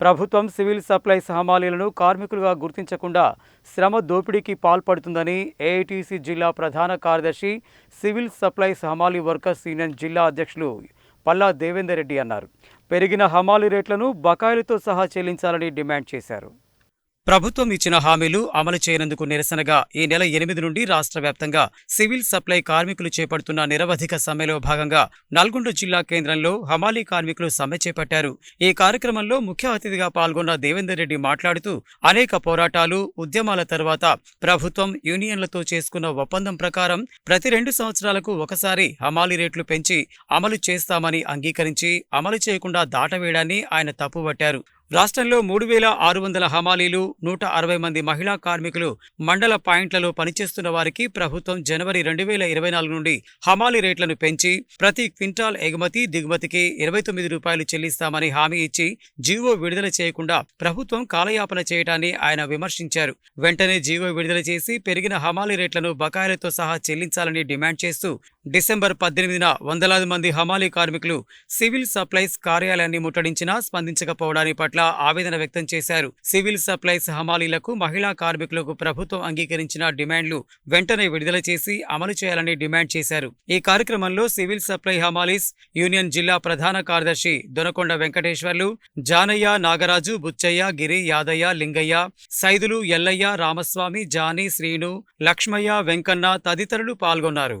ప్రభుత్వం civil supplies హమాలీలను కార్మికులుగా గుర్తించకుండా శ్రమ దోపిడీకి పాల్పడుతుందని ఏఐటీసీ జిల్లా ప్రధాన కార్యదర్శి సివిల్ సప్లైస్ హమాలీ వర్కర్స్ యూనియన్ జిల్లా అధ్యక్షులు పల్లా దేవేందర్ రెడ్డి అన్నారు. పెరిగిన హమాలీ రేట్లను బకాయిలతో సహా చెల్లించాలని డిమాండ్ చేశారు. ప్రభుత్వం ఇచ్చిన హామీలు అమలు చేయనందుకు నిరసనగా ఈ నెల ఎనిమిది నుండి రాష్ట్ర వ్యాప్తంగా సివిల్ సప్లై కార్మికులు చేపడుతున్న నిరవధిక సమ్మెలో భాగంగా నల్గొండ జిల్లా కేంద్రంలో హమాలీ కార్మికులు సమ్మె చేపట్టారు. ఈ కార్యక్రమంలో ముఖ్య అతిథిగా పాల్గొన్న దేవేందర్ రెడ్డి మాట్లాడుతూ అనేక పోరాటాలు ఉద్యమాల తర్వాత ప్రభుత్వం యూనియన్లతో చేసుకున్న ఒప్పందం ప్రకారం ప్రతి రెండు సంవత్సరాలకు ఒకసారి హమాలీ రేట్లు పెంచి అమలు చేస్తామని అంగీకరించి అమలు చేయకుండా దాటవేయడాన్ని ఆయన తప్పుపట్టారు రాష్ట్రంలో మూడు వేల ఆరు వందల హమాలీలు నూట అరవై మంది మహిళా కార్మికులు మండల పాయింట్లలో పనిచేస్తున్న వారికి ప్రభుత్వం జనవరి రెండు వేల ఇరవై నాలుగు నుండి హమాలీ రేట్లను పెంచి ప్రతి క్వింటాల్ ఎగుమతి దిగుమతికి ఇరవై తొమ్మిది రూపాయలు చెల్లిస్తామని హామీ ఇచ్చి జీవో విడుదల చేయకుండా ప్రభుత్వం కాలయాపన చేయడాన్ని ఆయన విమర్శించారు. వెంటనే జీవో విడుదల చేసి పెరిగిన హమాలీ రేట్లను బకాయిలతో సహా చెల్లించాలని డిమాండ్ చేస్తూ డిసెంబర్ పద్దెనిమిదిన వందలాది మంది హమాలీ కార్మికులు సివిల్ సప్లైస్ కార్యాలయాన్ని ముట్టడించినా స్పందించకపోవడాని పట్ల ఆవేదన వ్యక్తం చేశారు. సివిల్ సప్లైస్ హమాలీలకు మహిళా కార్మికులకు ప్రభుత్వం అంగీకరించిన డిమాండ్లు వెంటనే విడుదల చేసి అమలు చేయాలని డిమాండ్ చేశారు. ఈ కార్యక్రమంలో సివిల్ సప్లై హమాలీస్ యూనియన్ జిల్లా ప్రధాన కార్యదర్శి దొనకొండ వెంకటేశ్వర్లు జానయ్య నాగరాజు బుచ్చయ్య గిరి యాదయ్య లింగయ్య సైదులు ఎల్లయ్య రామస్వామి జానీ శ్రీను లక్ష్మయ్య వెంకన్న తదితరులు పాల్గొన్నారు.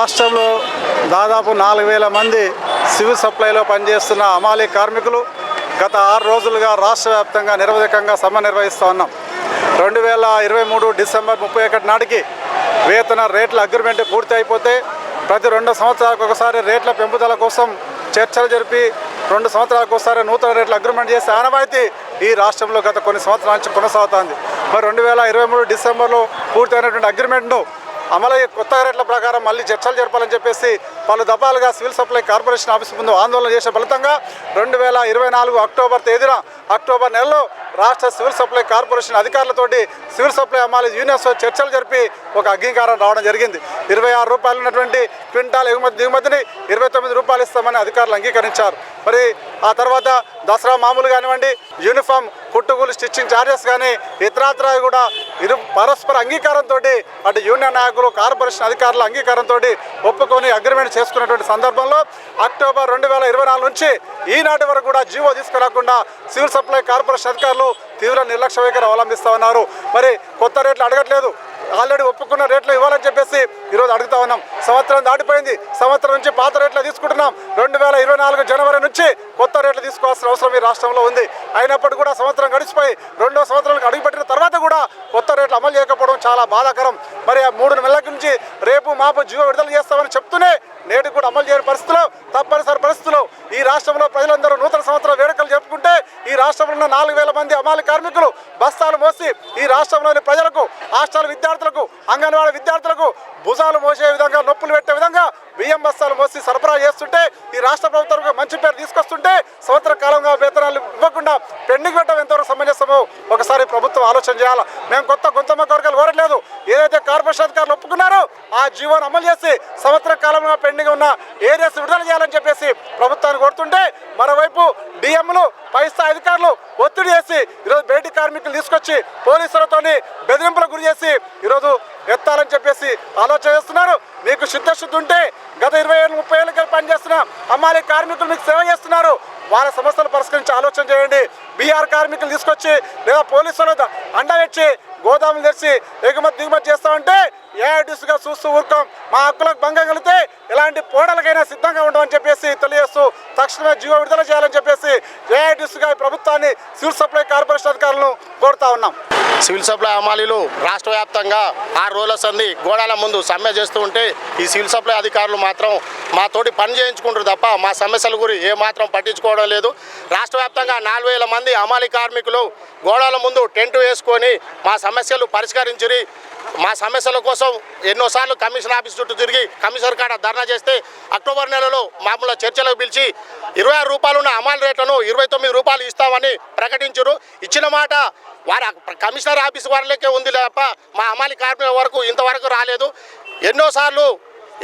రాష్ట్రంలో దాదాపు నాలుగు వేల మంది సివిల్ సప్లైలో పనిచేస్తున్న అమాలి కార్మికులు గత ఆరు రోజులుగా రాష్ట్ర వ్యాప్తంగా నిరవధికంగా సమ్మె నిర్వహిస్తూ ఉన్నాం. రెండు వేల ఇరవై మూడు డిసెంబర్ ముప్పై ఒకటి నాటికి వేతన రేట్ల అగ్రిమెంట్ పూర్తి అయిపోతే ప్రతి రెండు సంవత్సరాలకు ఒకసారి రేట్ల పెంపుదల కోసం చర్చలు జరిపి రెండు సంవత్సరాలకు ఒకసారి నూతన రేట్ల అగ్రిమెంట్ చేసే ఆనవాయితీ ఈ రాష్ట్రంలో గత కొన్ని సంవత్సరాల నుంచి కొనసాగుతోంది. మరి రెండు వేల ఇరవై మూడు డిసెంబర్లో పూర్తయినటువంటి అగ్రిమెంట్ను అమలు కొత్త రేట్ల ప్రకారం మళ్ళీ చర్చలు జరపాలని చెప్పేసి పలు దఫాలుగా సివిల్ సప్లై కార్పొరేషన్ ఆఫీస్ ముందు ఆందోళన చేసే ఫలితంగా రెండు వేల ఇరవై నాలుగు అక్టోబర్ తేదీన అక్టోబర్ నెలలో రాష్ట్ర సివిల్ సప్లై కార్పొరేషన్ అధికారులతోటి సివిల్ సప్లై అమ్మాలి యూనియన్స్తో చర్చలు జరిపి ఒక అంగీకారం రావడం జరిగింది. ఇరవై ఆరు రూపాయలు ఉన్నటువంటి క్వింటాల్ ఎగుమతి దిగుమతిని ఇరవై తొమ్మిది రూపాయలు ఇస్తామని అధికారులు అంగీకరించారు. మరి ఆ తర్వాత దసరా మామూలు కానివ్వండి యూనిఫామ్ కుట్టుకూలు స్టిచ్చింగ్ ఛార్జెస్ కానీ ఇతరాత్రా కూడా ఇరు పరస్పర అంగీకారంతో అటు యూనియన్ నాయకులు కార్పొరేషన్ అధికారుల అంగీకారంతో ఒప్పుకొని అగ్రిమెంట్ చేసుకున్నటువంటి సందర్భంలో అక్టోబర్ రెండు వేల ఇరవై నాలుగు నుంచి ఈనాటి వరకు కూడా జీవో తీసుకురాకుండా సివిల్ సప్లై కార్పొరేషన్ అధికారులు తీవ్ర నిర్లక్ష్య వైఖరి అవలంబిస్తూ ఉన్నారు. మరి కొత్త రేట్లు అడగట్లేదు. ఆల్రెడీ ఒప్పుకున్న రేట్లు ఇవ్వాలని చెప్పేసి ఈరోజు అడుగుతా ఉన్నాం. సంవత్సరం దాటిపోయింది. సంవత్సరం నుంచి పాత రేట్లు తీసుకుంటున్నాం. రెండు వేల ఇరవై నాలుగు జనవరి నుంచి కొత్త రేట్లు తీసుకోవాల్సిన అవసరం ఈ రాష్ట్రంలో ఉంది. అయినప్పటికీ కూడా సంవత్సరం గడిచిపోయి రెండో సంవత్సరాలకు అడుగుపెట్టిన తర్వాత కూడా కొత్త రేట్లు అమలు చేయకపోవడం చాలా బాధాకరం. మరి ఆ మూడు నెలల నుంచి రేపు మాపు జీవో విడుదల చేస్తామని చెప్తూనే నేటి కూడా అమలు చేయని పరిస్థితుల్లో తప్పనిసరి పరిస్థితుల్లో ఈ రాష్ట్రంలో ప్రజలందరూ నూతన సంవత్సర వేడుకలు జరుపుకుంటే ఈ రాష్ట్రంలో ఉన్న నాలుగు వేల మంది అమాలి కార్మికులు బస్తాలు చేసి ఈ రాష్ట్రంలోని ప్రజలకు హాస్టల్ విద్యార్థులకు అంగన్వాడీ విద్యార్థులకు భుజాలు మోసే విధంగా నొప్పులు పెట్టే విధంగా బియ్యం బస్తాలు మోసి సరఫరా చేస్తుంటే ఈ రాష్ట్ర ప్రభుత్వం మంచి పేరు తీసుకొస్తుంటే సంవత్సర కాలంగా వేతనాలు ఇవ్వకుండా పెండింగ్ పెట్టడం ఎంతవరకు సమంజసమో ఒకసారి ప్రభుత్వం ఆలోచన చేయాలి? మేము కొత్త గొంతమ్మ కోరికలు కోరట్లేదు ఏదైతే కార్పొరేషన్ అధికారులు ఒప్పుకున్నారో ఆ జీవోను అమలు చేసి సంవత్సర కాలంలో పెండింగ్ ఉన్న ఏరియాస్ విడుదల చేయాలని చెప్పేసి ప్రభుత్వాన్ని కోరుతుంటే మరోవైపు డిఎంలు పై స్థాయి అధికారులు ఒత్తిడి చేసి ఈరోజు బయటి కార్మికులు తీసుకొచ్చి పోలీసులతోని బెదిరింపు గురి చేసి ఈరోజు ఎత్తాలని చెప్పేసి ఆలోచన చేస్తున్నారు. మీకు చిత్తశుద్ధి ఉంటే గత ఇరవై ఏళ్ళు ముప్పై ఏళ్ళకి పనిచేస్తున్న అమ్మాలి కార్మికులు మీకు సేవ చేస్తున్నారు. వాళ్ళ సమస్యలు పరిష్కరించి ఆలోచన చేయండి. బీఆర్ కార్మికులు తీసుకొచ్చి లేదా పోలీసులు అండ పెట్టి గోదాములు తెరిచి ఎగుమతి దిగుమతి చేస్తామంటే ఏఐటీసీగా చూస్తూ ఊరుకోం. మా హక్కులకు భంగం కలిగితే ఎలాంటి పోడలకైనా సిద్ధంగా ఉండమని చెప్పేసి తెలియజేస్తూ తక్షణమే జీవో విడుదల చేయాలని చెప్పేసి ఏఐటీ ప్రభుత్వాన్ని సివిల్ సప్లై కార్పొరేషన్ అధికారులను కోరుతా ఉన్నాం. సివిల్ సప్లై హమాలీలు రాష్ట్ర వ్యాప్తంగా ఆరు రోజుల సంది గోడాల ముందు సమ్మె చేస్తూ ఉంటే ఈ సివిల్ సప్లై అధికారులు మాత్రం మాతోటి పని చేయించుకుంటారు తప్ప మా సమస్యల గురి ఏమాత్రం పట్టించుకోవడం లేదు. రాష్ట్ర వ్యాప్తంగా నాలుగు వేల మంది హమాలీ కార్మికులు గోడాల ముందు టెంట్ వేసుకొని మా సమస్యలు పరిష్కరించిరి. మా సమస్యల కోసం ఎన్నోసార్లు కమిషన్ ఆఫీస్ చుట్టూ తిరిగి కమిషనర్ కాడ ధర్నా చేస్తే అక్టోబర్ నెలలో మామూలు చర్చలకు పిలిచి ఇరవై ఆరు రూపాయలు ఉన్న అమలు రేట్లను ఇరవై తొమ్మిది రూపాయలు ఇస్తామని ప్రకటించరు. ఇచ్చిన మాట వారు కమి కమిషనర్ ఆఫీస్ వరకే ఉంది తప్ప మా అమాలి కార్మికుల వరకు ఇంతవరకు రాలేదు. ఎన్నోసార్లు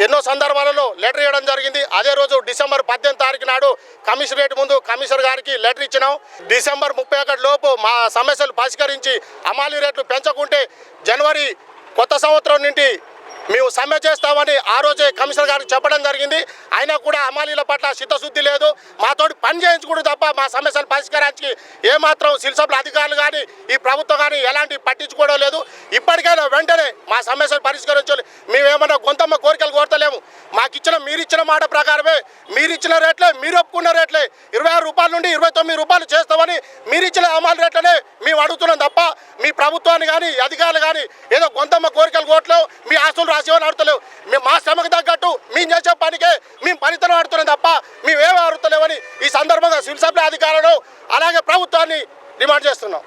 ఎన్నో సందర్భాలలో లెటర్ ఇవ్వడం జరిగింది. అదే రోజు డిసెంబర్ పద్దెనిమిది తారీఖు నాడు కమిషనరేట్ ముందు కమిషనర్ గారికి లెటర్ ఇచ్చినాం. డిసెంబర్ ముప్పై ఒకటి లోపు మా సమస్యలు పరిష్కరించి అమాలి రేట్లు పెంచకుంటే జనవరి కొత్త సంవత్సరం నుండి మేము సమ్మె చేస్తామని ఆ రోజే కమిషనర్ గారికి చెప్పడం జరిగింది. అయినా కూడా అమాలీల పట్ల చిత్తశుద్ధి లేదు. మాతోటి పని చేయించుకుంటూ తప్ప మా సమస్యలు పరిష్కరించి ఏమాత్రం సిల్సబ్ల అధికారులు కానీ ఈ ప్రభుత్వం కానీ ఎలాంటి పట్టించుకోవడం లేదు. ఇప్పటికైనా వెంటనే మా సమస్యలు పరిష్కరించాలి. మేమేమన్నా గొంతమ్మ కోరికలు కోరతలేము. మాకు ఇచ్చిన మీరు ఇచ్చిన మాట ప్రకారమే మీరు ఇచ్చిన రేట్లే మీరు ఒప్పుకున్న రేట్లే. ఇరవై ఆరు రూపాయల నుండి ఇరవై తొమ్మిది రూపాయలు చేస్తామని మీరు ఇచ్చిన అమలు రేట్లనే మేము అడుగుతున్నాం తప్ప మీ ప్రభుత్వాన్ని కానీ అధికారులు కానీ ఏదో కొంతమ్మ కోరికలు కోట్లేవు మీ ఆస్తులు రాసేవని అడుగుతలేవు. మేము మా శ్రమకు తగ్గట్టు మేము చేసే పనికే మేము పనితనం అడుగుతున్నాం తప్ప మేము ఏమీ అడుగుతలేవని ఈ సందర్భంగా సివిల్ సప్లై అధికారులను అలాగే ప్రభుత్వాన్ని డిమాండ్ చేస్తున్నాం.